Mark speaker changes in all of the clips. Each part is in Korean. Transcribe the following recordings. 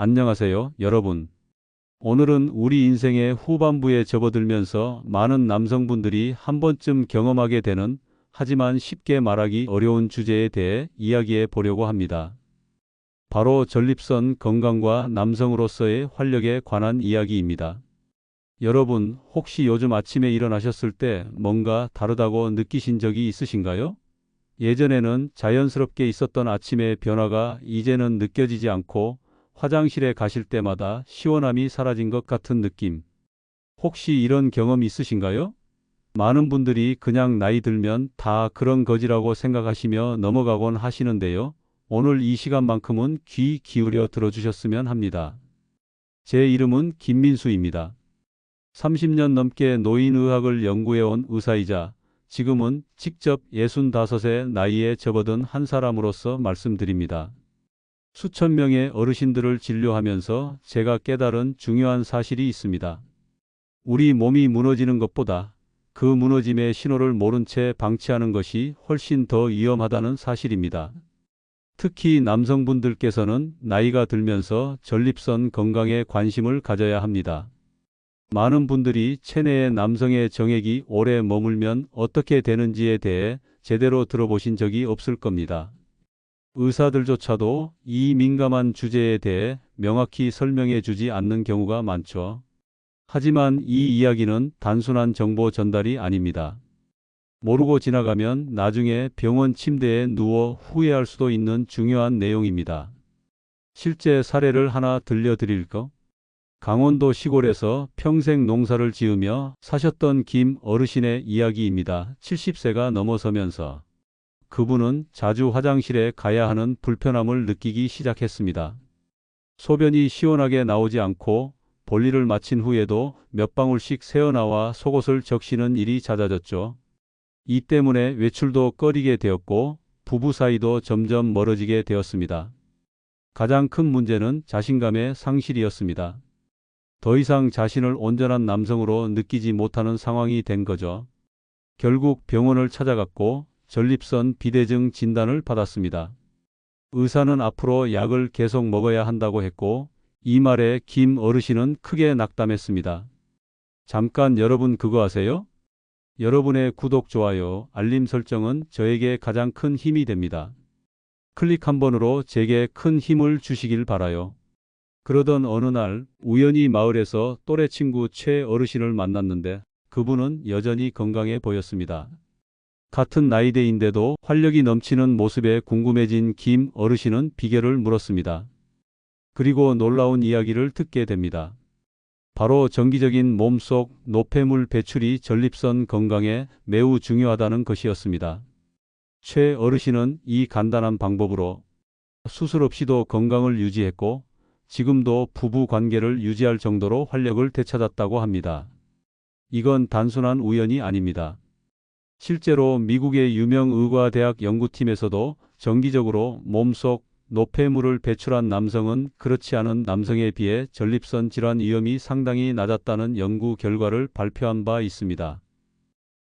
Speaker 1: 안녕하세요, 여러분. 오늘은 우리 인생의 후반부에 접어들면서 많은 남성분들이 한 번쯤 경험하게 되는 하지만 쉽게 말하기 어려운 주제에 대해 이야기해 보려고 합니다. 바로 전립선 건강과 남성으로서의 활력에 관한 이야기입니다. 여러분, 혹시 요즘 아침에 일어나셨을 때 뭔가 다르다고 느끼신 적이 있으신가요? 예전에는 자연스럽게 있었던 아침의 변화가 이제는 느껴지지 않고 화장실에 가실 때마다 시원함이 사라진 것 같은 느낌. 혹시 이런 경험 있으신가요? 많은 분들이 그냥 나이 들면 다 그런 거지라고 생각하시며 넘어가곤 하시는데요. 오늘 이 시간만큼은 귀 기울여 들어주셨으면 합니다. 제 이름은 김민수입니다. 30년 넘게 노인의학을 연구해온 의사이자 지금은 직접 65의 나이에 접어든 한 사람으로서 말씀드립니다. 수천 명의 어르신들을 진료하면서 제가 깨달은 중요한 사실이 있습니다. 우리 몸이 무너지는 것보다 그 무너짐의 신호를 모른 채 방치하는 것이 훨씬 더 위험하다는 사실입니다. 특히 남성분들께서는 나이가 들면서 전립선 건강에 관심을 가져야 합니다. 많은 분들이 체내의 남성의 정액이 오래 머물면 어떻게 되는지에 대해 제대로 들어보신 적이 없을 겁니다. 의사들조차도 이 민감한 주제에 대해 명확히 설명해 주지 않는 경우가 많죠. 하지만 이 이야기는 단순한 정보 전달이 아닙니다. 모르고 지나가면 나중에 병원 침대에 누워 후회할 수도 있는 중요한 내용입니다. 실제 사례를 하나 들려드릴까? 강원도 시골에서 평생 농사를 지으며 사셨던 김 어르신의 이야기입니다. 70세가 넘어서면서 그분은 자주 화장실에 가야 하는 불편함을 느끼기 시작했습니다. 소변이 시원하게 나오지 않고 볼일을 마친 후에도 몇 방울씩 새어나와 속옷을 적시는 일이 잦아졌죠. 이 때문에 외출도 꺼리게 되었고 부부 사이도 점점 멀어지게 되었습니다. 가장 큰 문제는 자신감의 상실이었습니다. 더 이상 자신을 온전한 남성으로 느끼지 못하는 상황이 된 거죠. 결국 병원을 찾아갔고 전립선 비대증 진단을 받았습니다. 의사는 앞으로 약을 계속 먹어야 한다고 했고 이 말에 김 어르신은 크게 낙담했습니다. 잠깐 여러분 그거 아세요? 여러분의 구독, 좋아요, 알림 설정은 저에게 가장 큰 힘이 됩니다. 클릭 한 번으로 제게 큰 힘을 주시길 바라요. 그러던 어느 날 우연히 마을에서 또래 친구 최 어르신을 만났는데 그분은 여전히 건강해 보였습니다. 같은 나이대인데도 활력이 넘치는 모습에 궁금해진 김 어르신은 비결을 물었습니다. 그리고 놀라운 이야기를 듣게 됩니다. 바로 정기적인 몸속 노폐물 배출이 전립선 건강에 매우 중요하다는 것이었습니다. 최 어르신은 이 간단한 방법으로 수술 없이도 건강을 유지했고 지금도 부부 관계를 유지할 정도로 활력을 되찾았다고 합니다. 이건 단순한 우연이 아닙니다. 실제로 미국의 유명 의과대학 연구팀에서도 정기적으로 몸속 노폐물을 배출한 남성은 그렇지 않은 남성에 비해 전립선 질환 위험이 상당히 낮았다는 연구 결과를 발표한 바 있습니다.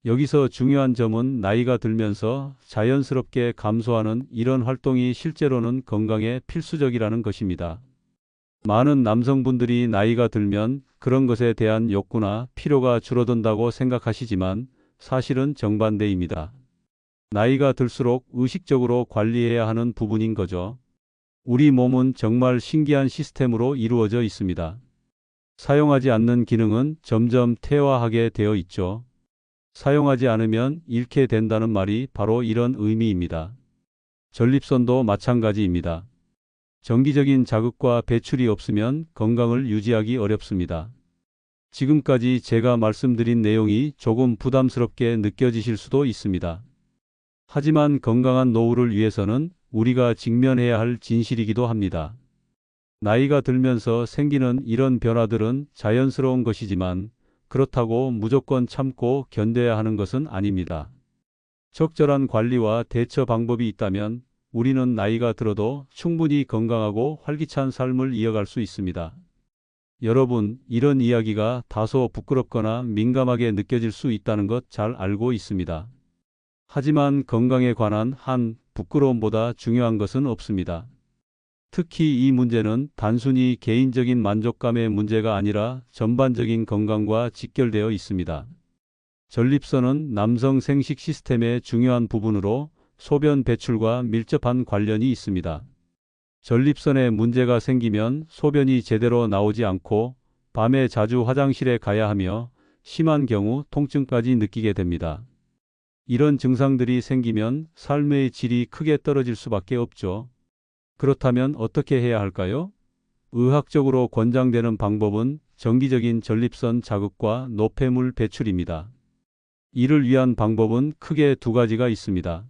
Speaker 1: 여기서 중요한 점은 나이가 들면서 자연스럽게 감소하는 이런 활동이 실제로는 건강에 필수적이라는 것입니다. 많은 남성분들이 나이가 들면 그런 것에 대한 욕구나 필요가 줄어든다고 생각하시지만 사실은 정반대입니다. 나이가 들수록 의식적으로 관리해야 하는 부분인 거죠. 우리 몸은 정말 신기한 시스템으로 이루어져 있습니다. 사용하지 않는 기능은 점점 퇴화하게 되어 있죠. 사용하지 않으면 잃게 된다는 말이 바로 이런 의미입니다. 전립선도 마찬가지입니다. 정기적인 자극과 배출이 없으면 건강을 유지하기 어렵습니다. 지금까지 제가 말씀드린 내용이 조금 부담스럽게 느껴지실 수도 있습니다. 하지만 건강한 노후를 위해서는 우리가 직면해야 할 진실이기도 합니다. 나이가 들면서 생기는 이런 변화들은 자연스러운 것이지만 그렇다고 무조건 참고 견뎌야 하는 것은 아닙니다. 적절한 관리와 대처 방법이 있다면 우리는 나이가 들어도 충분히 건강하고 활기찬 삶을 이어갈 수 있습니다. 여러분, 이런 이야기가 다소 부끄럽거나 민감하게 느껴질 수 있다는 것 잘 알고 있습니다. 하지만 건강에 관한 한 부끄러움보다 중요한 것은 없습니다. 특히 이 문제는 단순히 개인적인 만족감의 문제가 아니라 전반적인 건강과 직결되어 있습니다. 전립선은 남성 생식 시스템의 중요한 부분으로 소변 배출과 밀접한 관련이 있습니다. 전립선에 문제가 생기면 소변이 제대로 나오지 않고 밤에 자주 화장실에 가야 하며 심한 경우 통증까지 느끼게 됩니다. 이런 증상들이 생기면 삶의 질이 크게 떨어질 수밖에 없죠. 그렇다면 어떻게 해야 할까요? 의학적으로 권장되는 방법은 정기적인 전립선 자극과 노폐물 배출입니다. 이를 위한 방법은 크게 두 가지가 있습니다.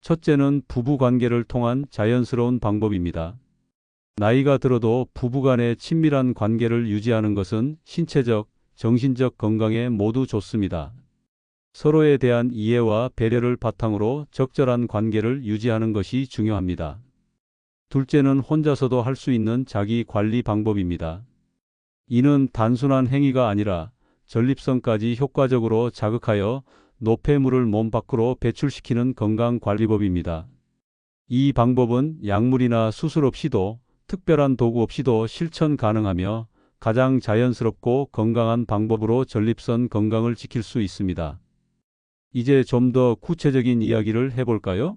Speaker 1: 첫째는 부부 관계를 통한 자연스러운 방법입니다. 나이가 들어도 부부 간의 친밀한 관계를 유지하는 것은 신체적, 정신적 건강에 모두 좋습니다. 서로에 대한 이해와 배려를 바탕으로 적절한 관계를 유지하는 것이 중요합니다. 둘째는 혼자서도 할 수 있는 자기 관리 방법입니다. 이는 단순한 행위가 아니라 전립선까지 효과적으로 자극하여 노폐물을 몸 밖으로 배출시키는 건강관리법입니다. 이 방법은 약물이나 수술 없이도 특별한 도구 없이도 실천 가능하며 가장 자연스럽고 건강한 방법으로 전립선 건강을 지킬 수 있습니다. 이제 좀 더 구체적인 이야기를 해볼까요?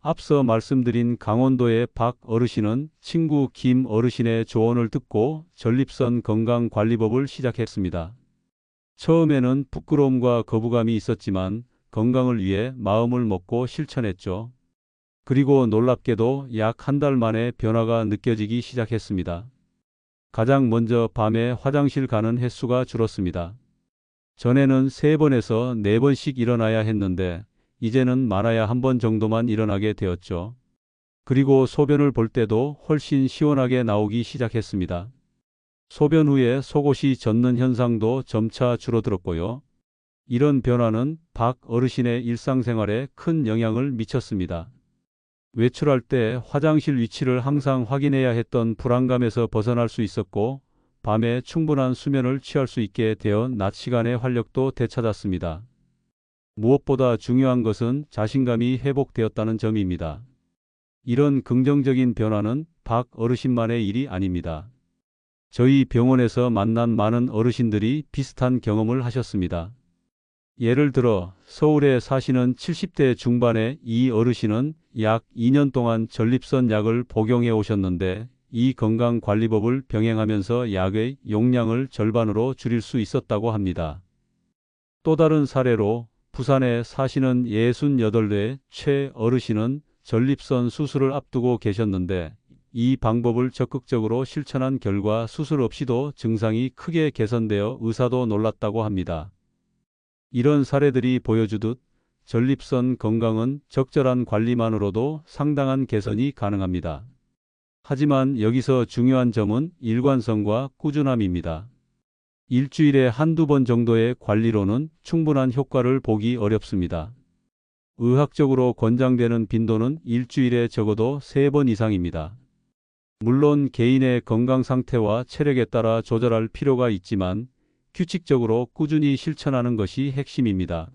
Speaker 1: 앞서 말씀드린 강원도의 박 어르신은 친구 김 어르신의 조언을 듣고 전립선 건강관리법을 시작했습니다. 처음에는 부끄러움과 거부감이 있었지만 건강을 위해 마음을 먹고 실천했죠. 그리고 놀랍게도 약 한 달 만에 변화가 느껴지기 시작했습니다. 가장 먼저 밤에 화장실 가는 횟수가 줄었습니다. 전에는 세 번에서 네 번씩 일어나야 했는데 이제는 많아야 한 번 정도만 일어나게 되었죠. 그리고 소변을 볼 때도 훨씬 시원하게 나오기 시작했습니다. 소변 후에 속옷이 젖는 현상도 점차 줄어들었고요. 이런 변화는 박 어르신의 일상생활에 큰 영향을 미쳤습니다. 외출할 때 화장실 위치를 항상 확인해야 했던 불안감에서 벗어날 수 있었고 밤에 충분한 수면을 취할 수 있게 되어 낮 시간의 활력도 되찾았습니다. 무엇보다 중요한 것은 자신감이 회복되었다는 점입니다. 이런 긍정적인 변화는 박 어르신만의 일이 아닙니다. 저희 병원에서 만난 많은 어르신들이 비슷한 경험을 하셨습니다. 예를 들어 서울에 사시는 70대 중반의 이 어르신은 약 2년 동안 전립선 약을 복용해 오셨는데 이 건강관리법을 병행하면서 약의 용량을 절반으로 줄일 수 있었다고 합니다. 또 다른 사례로 부산에 사시는 68대 최 어르신은 전립선 수술을 앞두고 계셨는데 이 방법을 적극적으로 실천한 결과 수술 없이도 증상이 크게 개선되어 의사도 놀랐다고 합니다. 이런 사례들이 보여주듯 전립선 건강은 적절한 관리만으로도 상당한 개선이 가능합니다. 하지만 여기서 중요한 점은 일관성과 꾸준함입니다. 일주일에 한두 번 정도의 관리로는 충분한 효과를 보기 어렵습니다. 의학적으로 권장되는 빈도는 일주일에 적어도 세번 이상입니다. 물론 개인의 건강 상태와 체력에 따라 조절할 필요가 있지만 규칙적으로 꾸준히 실천하는 것이 핵심입니다.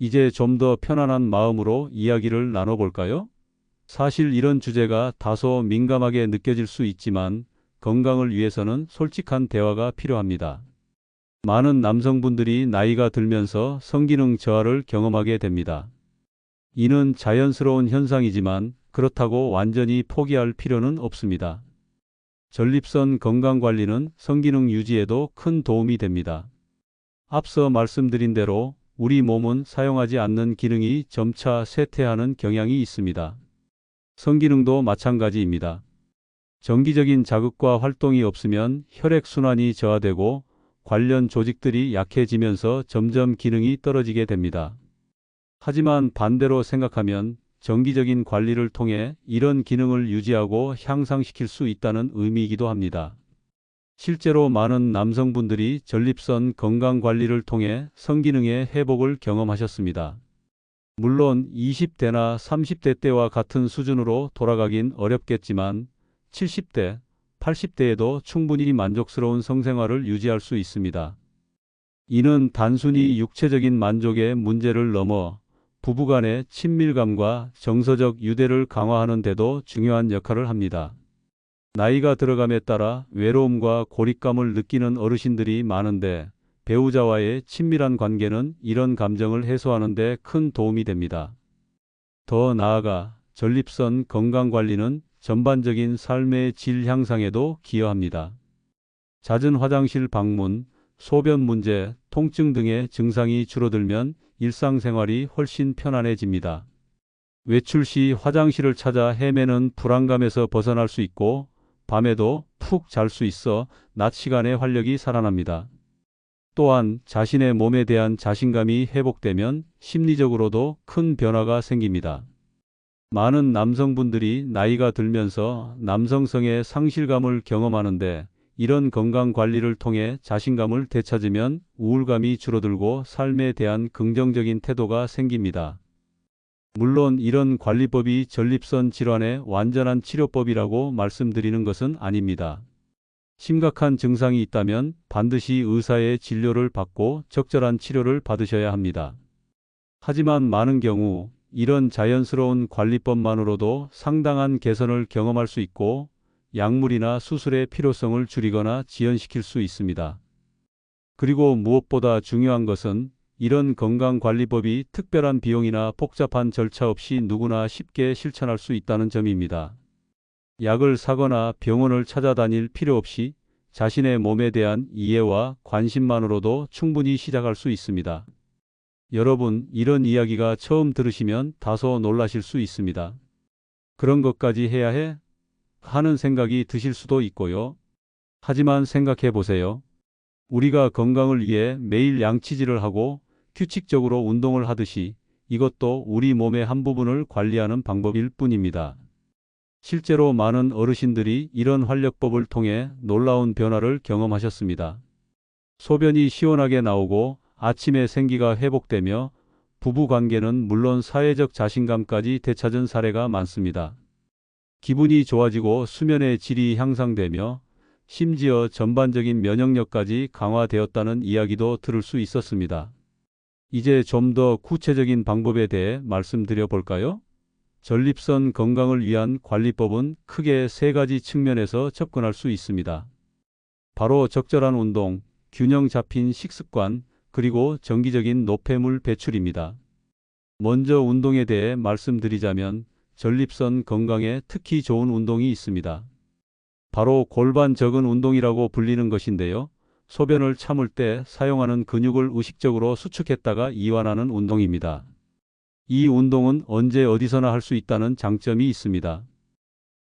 Speaker 1: 이제 좀 더 편안한 마음으로 이야기를 나눠볼까요? 사실 이런 주제가 다소 민감하게 느껴질 수 있지만 건강을 위해서는 솔직한 대화가 필요합니다. 많은 남성분들이 나이가 들면서 성기능 저하를 경험하게 됩니다. 이는 자연스러운 현상이지만 그렇다고 완전히 포기할 필요는 없습니다. 전립선 건강관리는 성기능 유지에도 큰 도움이 됩니다. 앞서 말씀드린 대로 우리 몸은 사용하지 않는 기능이 점차 쇠퇴하는 경향이 있습니다. 성기능도 마찬가지입니다. 정기적인 자극과 활동이 없으면 혈액순환이 저하되고 관련 조직들이 약해지면서 점점 기능이 떨어지게 됩니다. 하지만 반대로 생각하면 정기적인 관리를 통해 이런 기능을 유지하고 향상시킬 수 있다는 의미이기도 합니다. 실제로 많은 남성분들이 전립선 건강 관리를 통해 성기능의 회복을 경험하셨습니다. 물론 20대나 30대 때와 같은 수준으로 돌아가긴 어렵겠지만 70대, 80대에도 충분히 만족스러운 성생활을 유지할 수 있습니다. 이는 단순히 육체적인 만족의 문제를 넘어 부부간의 친밀감과 정서적 유대를 강화하는 데도 중요한 역할을 합니다. 나이가 들어감에 따라 외로움과 고립감을 느끼는 어르신들이 많은데 배우자와의 친밀한 관계는 이런 감정을 해소하는 데 큰 도움이 됩니다. 더 나아가 전립선 건강 관리는 전반적인 삶의 질 향상에도 기여합니다. 잦은 화장실 방문, 소변 문제, 통증 등의 증상이 줄어들면 일상생활이 훨씬 편안해집니다. 외출 시 화장실을 찾아 헤매는 불안감에서 벗어날 수 있고 밤에도 푹 잘 수 있어 낮 시간에 활력이 살아납니다. 또한 자신의 몸에 대한 자신감이 회복되면 심리적으로도 큰 변화가 생깁니다. 많은 남성분들이 나이가 들면서 남성성의 상실감을 경험하는데 이런 건강 관리를 통해 자신감을 되찾으면 우울감이 줄어들고 삶에 대한 긍정적인 태도가 생깁니다. 물론 이런 관리법이 전립선 질환의 완전한 치료법이라고 말씀드리는 것은 아닙니다. 심각한 증상이 있다면 반드시 의사의 진료를 받고 적절한 치료를 받으셔야 합니다. 하지만 많은 경우 이런 자연스러운 관리법만으로도 상당한 개선을 경험할 수 있고 약물이나 수술의 필요성을 줄이거나 지연시킬 수 있습니다. 그리고 무엇보다 중요한 것은 이런 건강관리법이 특별한 비용이나 복잡한 절차 없이 누구나 쉽게 실천할 수 있다는 점입니다. 약을 사거나 병원을 찾아다닐 필요 없이 자신의 몸에 대한 이해와 관심만으로도 충분히 시작할 수 있습니다. 여러분, 이런 이야기가 처음 들으시면 다소 놀라실 수 있습니다. 그런 것까지 해야 해? 하는 생각이 드실 수도 있고요. 하지만 생각해 보세요. 우리가 건강을 위해 매일 양치질을 하고 규칙적으로 운동을 하듯이 이것도 우리 몸의 한 부분을 관리하는 방법일 뿐입니다. 실제로 많은 어르신들이 이런 활력법을 통해 놀라운 변화를 경험하셨습니다. 소변이 시원하게 나오고 아침에 생기가 회복되며 부부 관계는 물론 사회적 자신감까지 되찾은 사례가 많습니다. 기분이 좋아지고 수면의 질이 향상되며 심지어 전반적인 면역력까지 강화되었다는 이야기도 들을 수 있었습니다. 이제 좀 더 구체적인 방법에 대해 말씀드려 볼까요? 전립선 건강을 위한 관리법은 크게 세 가지 측면에서 접근할 수 있습니다. 바로 적절한 운동, 균형 잡힌 식습관, 그리고 정기적인 노폐물 배출입니다. 먼저 운동에 대해 말씀드리자면 전립선 건강에 특히 좋은 운동이 있습니다. 바로 골반 적은 운동이라고 불리는 것인데요. 소변을 참을 때 사용하는 근육을 의식적으로 수축했다가 이완하는 운동입니다. 이 운동은 언제 어디서나 할 수 있다는 장점이 있습니다.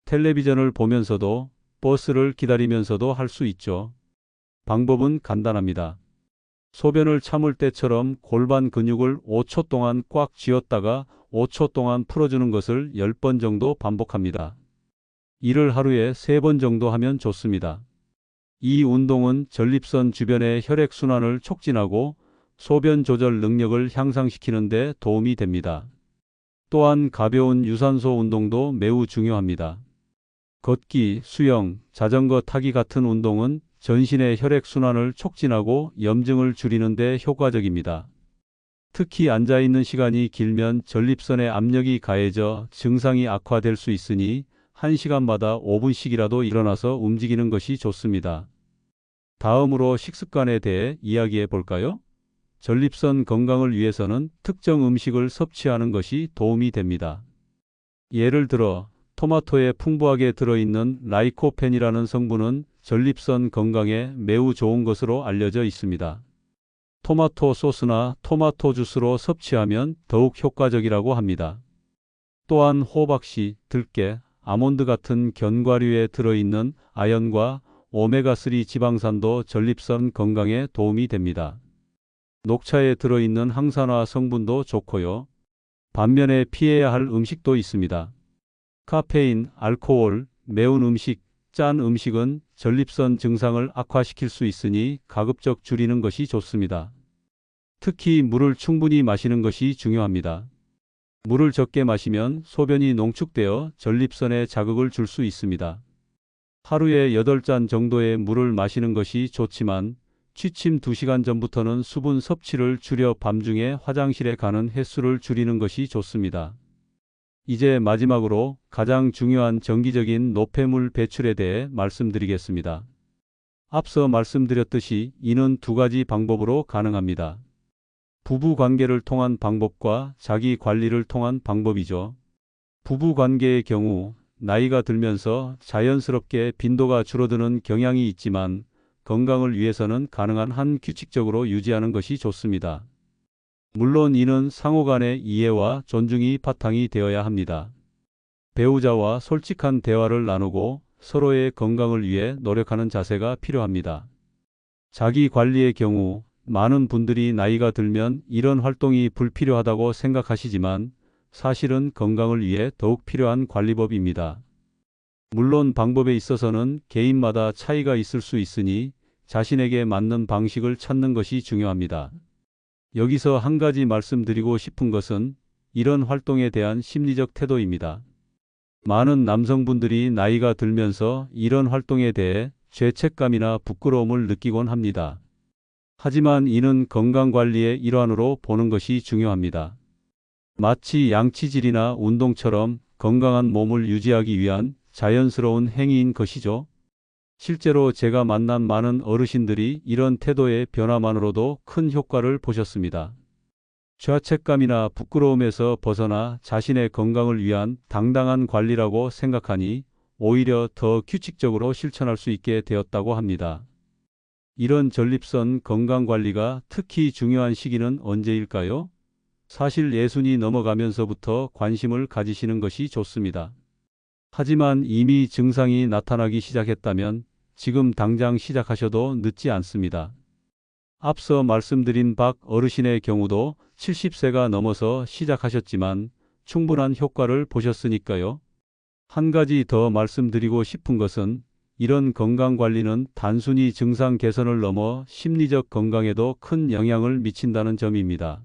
Speaker 1: 텔레비전을 보면서도 버스를 기다리면서도 할 수 있죠. 방법은 간단합니다. 소변을 참을 때처럼 골반 근육을 5초 동안 꽉 쥐었다가 5초 동안 풀어주는 것을 10번 정도 반복합니다. 이를 하루에 3번 정도 하면 좋습니다. 이 운동은 전립선 주변의 혈액순환을 촉진하고 소변 조절 능력을 향상시키는 데 도움이 됩니다. 또한 가벼운 유산소 운동도 매우 중요합니다. 걷기, 수영, 자전거 타기 같은 운동은 전신의 혈액순환을 촉진하고 염증을 줄이는 데 효과적입니다. 특히 앉아있는 시간이 길면 전립선의 압력이 가해져 증상이 악화될 수 있으니 1시간마다 5분씩이라도 일어나서 움직이는 것이 좋습니다. 다음으로 식습관에 대해 이야기해 볼까요? 전립선 건강을 위해서는 특정 음식을 섭취하는 것이 도움이 됩니다. 예를 들어 토마토에 풍부하게 들어있는 라이코펜이라는 성분은 전립선 건강에 매우 좋은 것으로 알려져 있습니다. 토마토 소스나 토마토 주스로 섭취하면 더욱 효과적이라고 합니다. 또한 호박씨, 들깨, 아몬드 같은 견과류에 들어있는 아연과 오메가3 지방산도 전립선 건강에 도움이 됩니다. 녹차에 들어있는 항산화 성분도 좋고요. 반면에 피해야 할 음식도 있습니다. 카페인, 알코올, 매운 음식, 짠 음식은 전립선 증상을 악화시킬 수 있으니 가급적 줄이는 것이 좋습니다. 특히 물을 충분히 마시는 것이 중요합니다. 물을 적게 마시면 소변이 농축되어 전립선에 자극을 줄 수 있습니다. 하루에 8잔 정도의 물을 마시는 것이 좋지만 취침 2시간 전부터는 수분 섭취를 줄여 밤중에 화장실에 가는 횟수를 줄이는 것이 좋습니다. 이제 마지막으로 가장 중요한 정기적인 노폐물 배출에 대해 말씀드리겠습니다. 앞서 말씀드렸듯이 이는 두 가지 방법으로 가능합니다. 부부 관계를 통한 방법과 자기 관리를 통한 방법이죠. 부부 관계의 경우 나이가 들면서 자연스럽게 빈도가 줄어드는 경향이 있지만 건강을 위해서는 가능한 한 규칙적으로 유지하는 것이 좋습니다. 물론 이는 상호 간의 이해와 존중이 바탕이 되어야 합니다. 배우자와 솔직한 대화를 나누고 서로의 건강을 위해 노력하는 자세가 필요합니다. 자기 관리의 경우 많은 분들이 나이가 들면 이런 활동이 불필요하다고 생각하시지만 사실은 건강을 위해 더욱 필요한 관리법입니다. 물론 방법에 있어서는 개인마다 차이가 있을 수 있으니 자신에게 맞는 방식을 찾는 것이 중요합니다. 여기서 한 가지 말씀드리고 싶은 것은 이런 활동에 대한 심리적 태도입니다. 많은 남성분들이 나이가 들면서 이런 활동에 대해 죄책감이나 부끄러움을 느끼곤 합니다. 하지만 이는 건강관리의 일환으로 보는 것이 중요합니다. 마치 양치질이나 운동처럼 건강한 몸을 유지하기 위한 자연스러운 행위인 것이죠. 실제로 제가 만난 많은 어르신들이 이런 태도의 변화만으로도 큰 효과를 보셨습니다. 죄책감이나 부끄러움에서 벗어나 자신의 건강을 위한 당당한 관리라고 생각하니 오히려 더 규칙적으로 실천할 수 있게 되었다고 합니다. 이런 전립선 건강관리가 특히 중요한 시기는 언제일까요? 사실 예순이 넘어가면서부터 관심을 가지시는 것이 좋습니다. 하지만 이미 증상이 나타나기 시작했다면 지금 당장 시작하셔도 늦지 않습니다. 앞서 말씀드린 박 어르신의 경우도 70세가 넘어서 시작하셨지만 충분한 효과를 보셨으니까요. 한 가지 더 말씀드리고 싶은 것은 이런 건강관리는 단순히 증상 개선을 넘어 심리적 건강에도 큰 영향을 미친다는 점입니다.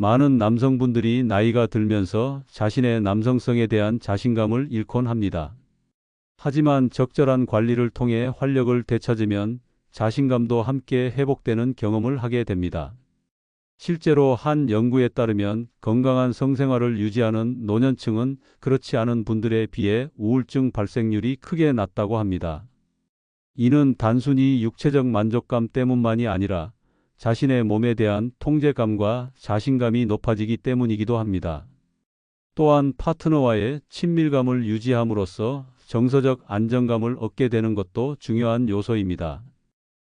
Speaker 1: 많은 남성분들이 나이가 들면서 자신의 남성성에 대한 자신감을 잃곤 합니다. 하지만 적절한 관리를 통해 활력을 되찾으면 자신감도 함께 회복되는 경험을 하게 됩니다. 실제로 한 연구에 따르면 건강한 성생활을 유지하는 노년층은 그렇지 않은 분들에 비해 우울증 발생률이 크게 낮다고 합니다. 이는 단순히 육체적 만족감 때문만이 아니라 자신의 몸에 대한 통제감과 자신감이 높아지기 때문이기도 합니다. 또한 파트너와의 친밀감을 유지함으로써 정서적 안정감을 얻게 되는 것도 중요한 요소입니다.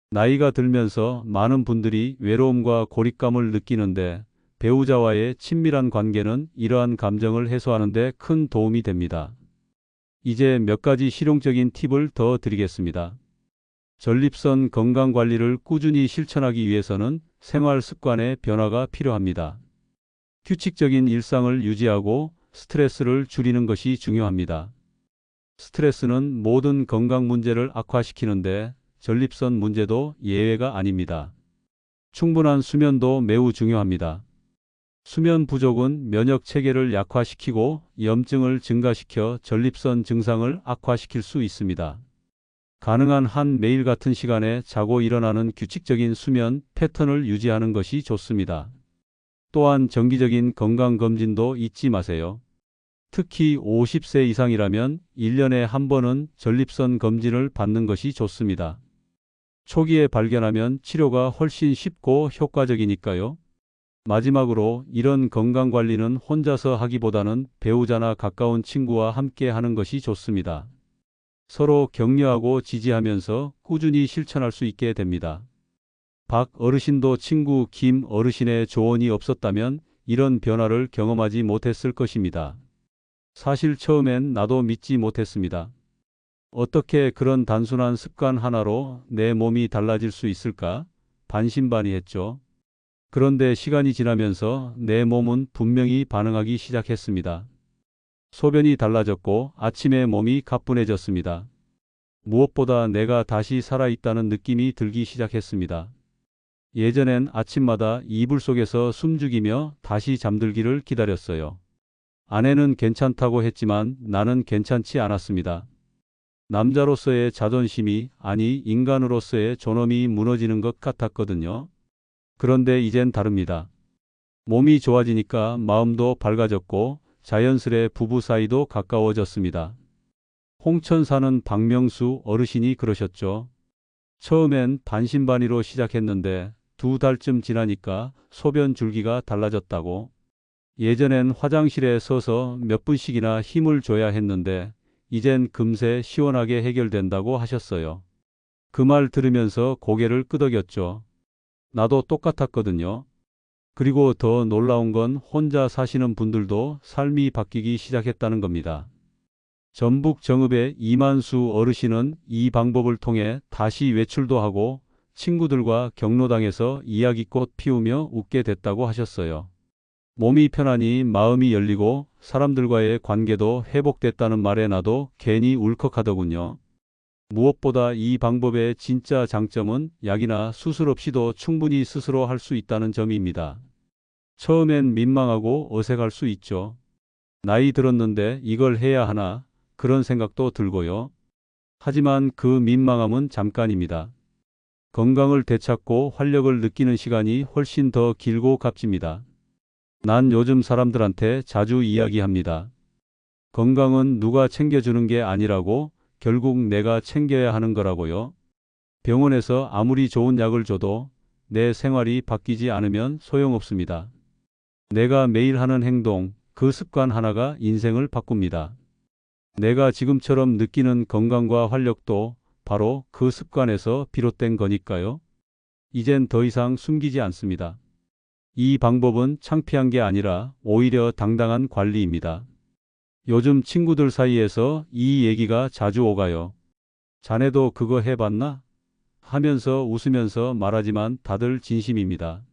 Speaker 1: 나이가 들면서 많은 분들이 외로움과 고립감을 느끼는데 배우자와의 친밀한 관계는 이러한 감정을 해소하는 데 큰 도움이 됩니다. 이제 몇 가지 실용적인 팁을 더 드리겠습니다. 전립선 건강 관리를 꾸준히 실천하기 위해서는 생활 습관의 변화가 필요합니다. 규칙적인 일상을 유지하고 스트레스를 줄이는 것이 중요합니다. 스트레스는 모든 건강 문제를 악화시키는데 전립선 문제도 예외가 아닙니다. 충분한 수면도 매우 중요합니다. 수면 부족은 면역 체계를 약화시키고 염증을 증가시켜 전립선 증상을 악화시킬 수 있습니다. 가능한 한 매일 같은 시간에 자고 일어나는 규칙적인 수면 패턴을 유지하는 것이 좋습니다. 또한 정기적인 건강검진도 잊지 마세요. 특히 50세 이상이라면 1년에 한 번은 전립선 검진을 받는 것이 좋습니다. 초기에 발견하면 치료가 훨씬 쉽고 효과적이니까요. 마지막으로 이런 건강관리는 혼자서 하기보다는 배우자나 가까운 친구와 함께 하는 것이 좋습니다. 서로 격려하고 지지하면서 꾸준히 실천할 수 있게 됩니다. 박 어르신도 친구 김 어르신의 조언이 없었다면 이런 변화를 경험하지 못했을 것입니다. 사실 처음엔 나도 믿지 못했습니다. 어떻게 그런 단순한 습관 하나로 내 몸이 달라질 수 있을까? 반신반의했죠. 그런데 시간이 지나면서 내 몸은 분명히 반응하기 시작했습니다. 소변이 달라졌고 아침에 몸이 가뿐해졌습니다. 무엇보다 내가 다시 살아있다는 느낌이 들기 시작했습니다. 예전엔 아침마다 이불 속에서 숨죽이며 다시 잠들기를 기다렸어요. 아내는 괜찮다고 했지만 나는 괜찮지 않았습니다. 남자로서의 자존심이 아니 인간으로서의 존엄이 무너지는 것 같았거든요. 그런데 이젠 다릅니다. 몸이 좋아지니까 마음도 밝아졌고 자연스레 부부 사이도 가까워졌습니다. 홍천 사는 박명수 어르신이 그러셨죠. 처음엔 반신반의로 시작했는데 두 달쯤 지나니까 소변 줄기가 달라졌다고. 예전엔 화장실에 서서 몇 분씩이나 힘을 줘야 했는데 이젠 금세 시원하게 해결된다고 하셨어요. 그 말 들으면서 고개를 끄덕였죠. 나도 똑같았거든요. 그리고 더 놀라운 건 혼자 사시는 분들도 삶이 바뀌기 시작했다는 겁니다. 전북 정읍의 이만수 어르신은 이 방법을 통해 다시 외출도 하고 친구들과 경로당에서 이야기꽃 피우며 웃게 됐다고 하셨어요. 몸이 편하니 마음이 열리고 사람들과의 관계도 회복됐다는 말에 나도 괜히 울컥하더군요. 무엇보다 이 방법의 진짜 장점은 약이나 수술 없이도 충분히 스스로 할 수 있다는 점입니다. 처음엔 민망하고 어색할 수 있죠. 나이 들었는데 이걸 해야 하나 그런 생각도 들고요. 하지만 그 민망함은 잠깐입니다. 건강을 되찾고 활력을 느끼는 시간이 훨씬 더 길고 값집니다. 난 요즘 사람들한테 자주 이야기합니다. 건강은 누가 챙겨주는 게 아니라고 결국 내가 챙겨야 하는 거라고요. 병원에서 아무리 좋은 약을 줘도 내 생활이 바뀌지 않으면 소용없습니다. 내가 매일 하는 행동, 그 습관 하나가 인생을 바꿉니다. 내가 지금처럼 느끼는 건강과 활력도 바로 그 습관에서 비롯된 거니까요. 이젠 더 이상 숨기지 않습니다. 이 방법은 창피한 게 아니라 오히려 당당한 관리입니다. 요즘 친구들 사이에서 이 얘기가 자주 오가요. 자네도 그거 해봤나? 하면서 웃으면서 말하지만 다들 진심입니다.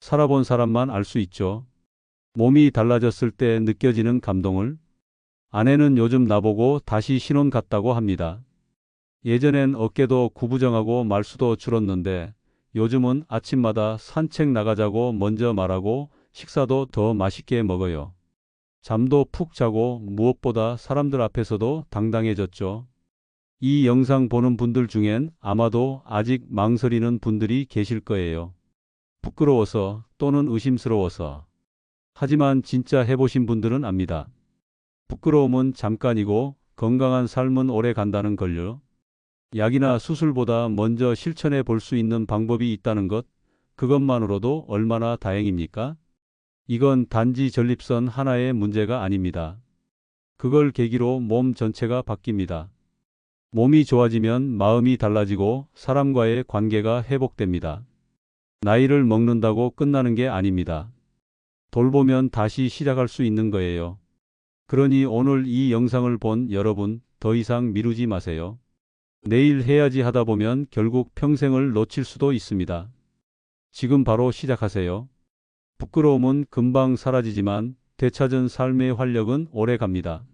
Speaker 1: 살아본 사람만 알 수 있죠. 몸이 달라졌을 때 느껴지는 감동을 아내는 요즘 나보고 다시 신혼 갔다고 합니다. 예전엔 어깨도 구부정하고 말수도 줄었는데 요즘은 아침마다 산책 나가자고 먼저 말하고 식사도 더 맛있게 먹어요. 잠도 푹 자고 무엇보다 사람들 앞에서도 당당해졌죠. 이 영상 보는 분들 중엔 아마도 아직 망설이는 분들이 계실 거예요. 부끄러워서 또는 의심스러워서. 하지만 진짜 해보신 분들은 압니다. 부끄러움은 잠깐이고 건강한 삶은 오래 간다는 걸요. 약이나 수술보다 먼저 실천해 볼 수 있는 방법이 있다는 것, 그것만으로도 얼마나 다행입니까? 이건 단지 전립선 하나의 문제가 아닙니다. 그걸 계기로 몸 전체가 바뀝니다. 몸이 좋아지면 마음이 달라지고 사람과의 관계가 회복됩니다. 나이를 먹는다고 끝나는 게 아닙니다. 돌보면 다시 시작할 수 있는 거예요. 그러니 오늘 이 영상을 본 여러분 더 이상 미루지 마세요. 내일 해야지 하다 보면 결국 평생을 놓칠 수도 있습니다. 지금 바로 시작하세요. 부끄러움은 금방 사라지지만 되찾은 삶의 활력은 오래 갑니다.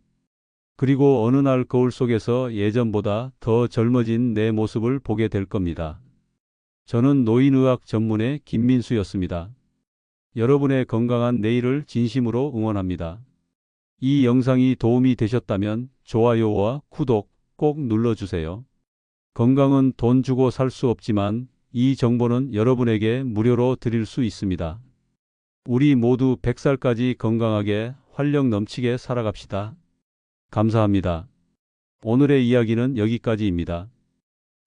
Speaker 1: 그리고 어느 날 거울 속에서 예전보다 더 젊어진 내 모습을 보게 될 겁니다. 저는 노인의학 전문의 김민수였습니다. 여러분의 건강한 내일을 진심으로 응원합니다. 이 영상이 도움이 되셨다면 좋아요와 구독 꼭 눌러주세요. 건강은 돈 주고 살 수 없지만 이 정보는 여러분에게 무료로 드릴 수 있습니다. 우리 모두 100살까지 건강하게 활력 넘치게 살아갑시다. 감사합니다. 오늘의 이야기는 여기까지입니다.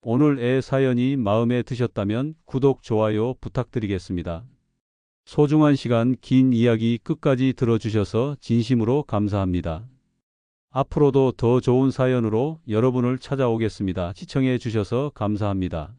Speaker 1: 오늘 애 사연이 마음에 드셨다면 구독, 좋아요 부탁드리겠습니다. 소중한 시간 긴 이야기 끝까지 들어주셔서 진심으로 감사합니다. 앞으로도 더 좋은 사연으로 여러분을 찾아오겠습니다. 시청해 주셔서 감사합니다.